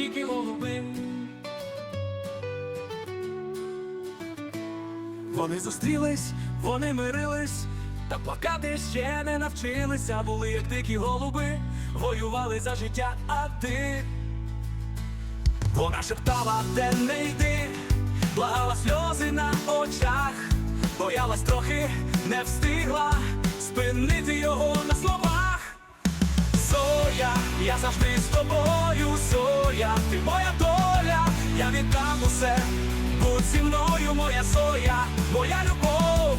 дикі голуби. Вони зустрілись, вони мирились, та плакати ще не навчилися, були як дикі голуби, воювали за життя, а ти вона шептала, де не йди, благала сльози на очах, боялась трохи, не встигла спинити його на словах. Я завжди з тобою, Зоя, ти моя доля, я віддам усе, будь зі мною, моя Зоя, моя любов.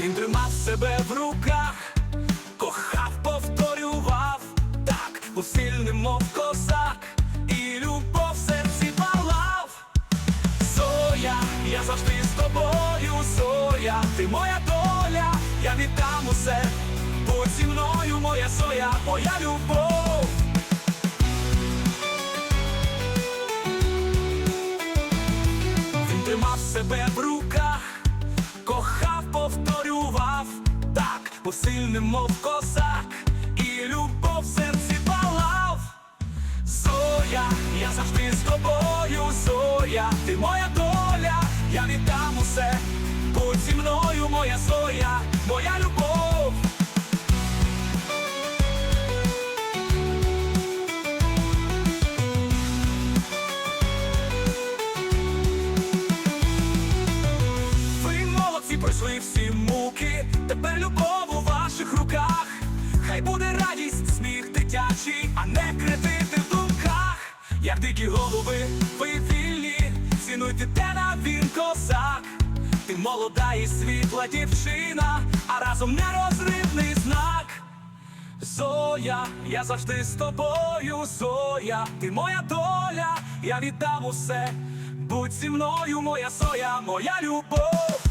Він тримав себе в руках, кохав, повторював, так, усильним, мов козак, Зоя, ти моя доля, я віддам усе, будь зі мною, моя Зоя, моя любов. Він тримав себе в руках, кохав, повторював, так, посильним, мов козак, і любов в серці палав. Зоя, я завжди з тобою, Зоя, ти моя пройшли всі муки, тепер любов у ваших руках. Хай буде радість, сміх дитячий, а не кредити в думках. Як дикі голуби, ви вільні, цінуйте те на він козак. Ти молода і світла дівчина, а разом нерозривний знак. Зоя, я завжди з тобою, Зоя, ти моя доля, я віддам усе, будь зі мною, моя Зоя, моя любов.